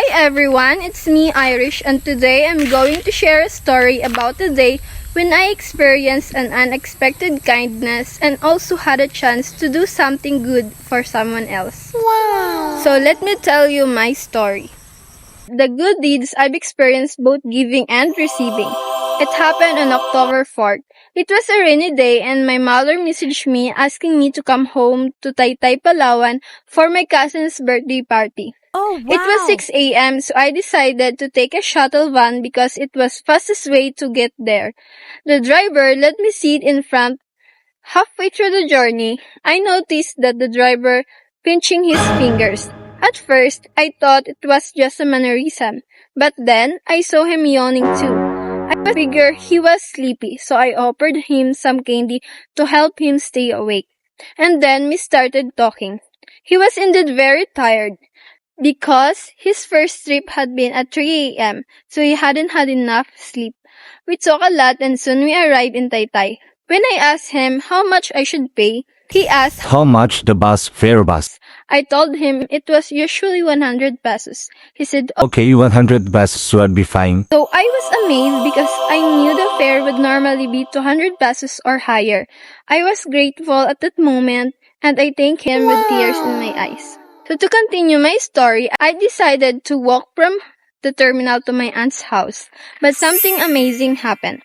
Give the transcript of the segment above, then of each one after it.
Hi everyone, it's me Irish and today I'm going to share a story about the day when I experienced an unexpected kindness and also had a chance to do something good for someone else. Wow! So let me tell you my story. The good deeds I've experienced both giving and receiving. It happened on October 4th. It was a rainy day and my mother messaged me asking me to come home to Taytay, Palawan for my cousin's birthday party. Oh, wow. It was 6 a.m. so I decided to take a shuttle van because it was fastest way to get there. The driver let me sit in front. Halfway through the journey, I noticed that the driver pinching his fingers. At first, I thought it was just a mannerism, but then I saw him yawning too. I figured he was sleepy, so I offered him some candy to help him stay awake. And then we started talking. He was indeed very tired because his first trip had been at 3 a.m., so he hadn't had enough sleep. We talked a lot and soon we arrived in Taytay. When I asked him how much I should pay, he asked How much the bus fare bus? I told him it was usually 100 pesos. He said, oh, Okay, 100 pesos would be fine. So I was amazed because I knew the fare would normally be 200 pesos or higher. I was grateful at that moment and I thanked him with tears in my eyes. So to continue my story, I decided to walk from the terminal to my aunt's house. But something amazing happened.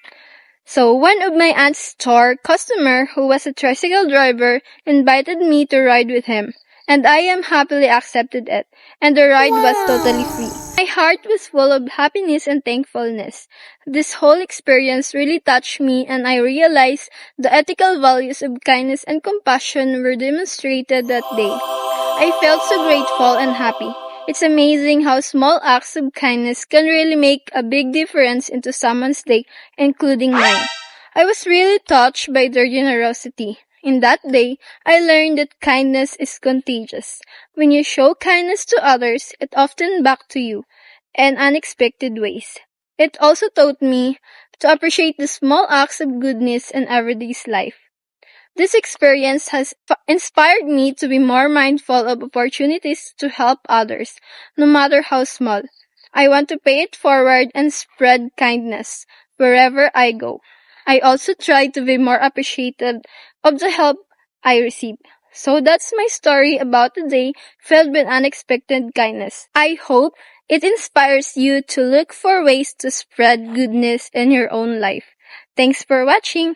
So one of my aunt's store customer who was a tricycle driver invited me to ride with him. And I am happily accepted it. And the ride was totally free. My heart was full of happiness and thankfulness. This whole experience really touched me and I realized the ethical values of kindness and compassion were demonstrated that day. I felt so grateful and happy. It's amazing how small acts of kindness can really make a big difference into someone's day, including mine. I was really touched by their generosity. In that day, I learned that kindness is contagious. When you show kindness to others, it often back to you in unexpected ways. It also taught me to appreciate the small acts of goodness in everyday's life. This experience has inspired me to be more mindful of opportunities to help others, no matter how small. I want to pay it forward and spread kindness wherever I go. I also try to be more appreciative of the help I receive. So that's my story about the day filled with unexpected kindness. I hope it inspires you to look for ways to spread goodness in your own life. Thanks for watching.